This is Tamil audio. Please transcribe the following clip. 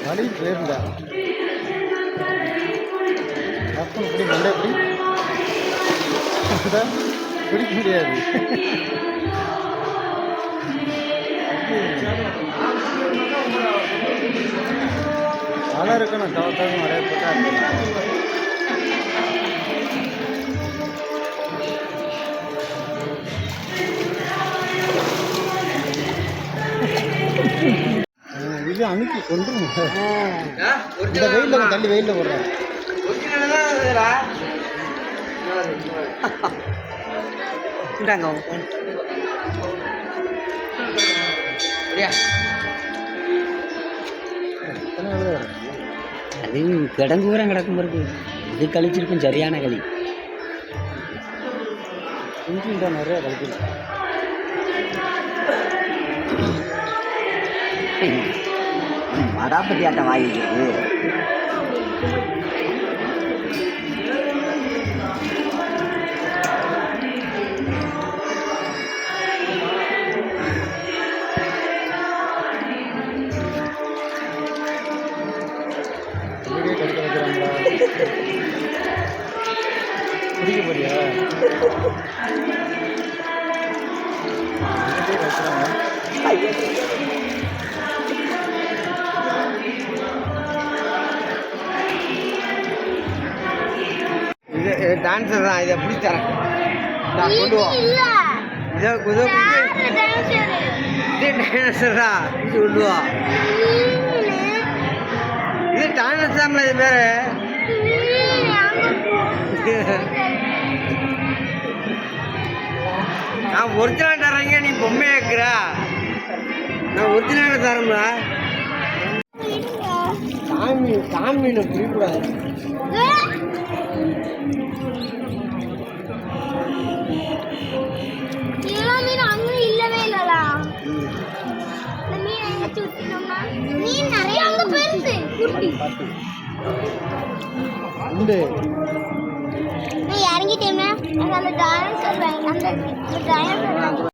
எப்படி பேருந்தா அப்போ இப்படி மண்டை எப்படி? பிடிக்க முடியாது. மழை இருக்கணும் தவத்தாலும் மழை போட்டா இது அமுக்கி கொண்டு இந்த வெயிலில் தள்ளி வெயிலில் போடுறேன் இந்தாங்க உங்க அது கிடங்கு ஊரம் கிடக்கும் பிறகு. இது கழிச்சிருக்கும் சரியான களி. இஞ்சி தான் நிறையா கழிச்சிருக்கும் மடாப்பட்டி ஆட்டம் வாங்கிக்கிறது குடிக்க போறியா? இது டான்ஸர் தான் இதை பிடிச்சி தரேன். நான் கொண்டு வா. இதோ இதோ இது டான்ஸர் தான் இது கொண்டு வா. இது டான்ஸ் தான் இது பேர் நான் ஒரிஜினல் தரேங்க நீ பொம்மையா இருக்கிற நான் ஒரிஜினல் தரேன்டா சாமி எங்கேயாச்சும் விட்டுட்டோம்னா மீன் நிறைய அங்க பெருசு. குட்டி உண்டு. இறங்கிட்டேன் இறங்கிட்டேன்னா அந்த டான்ஸ் அந்த டான்ஸ்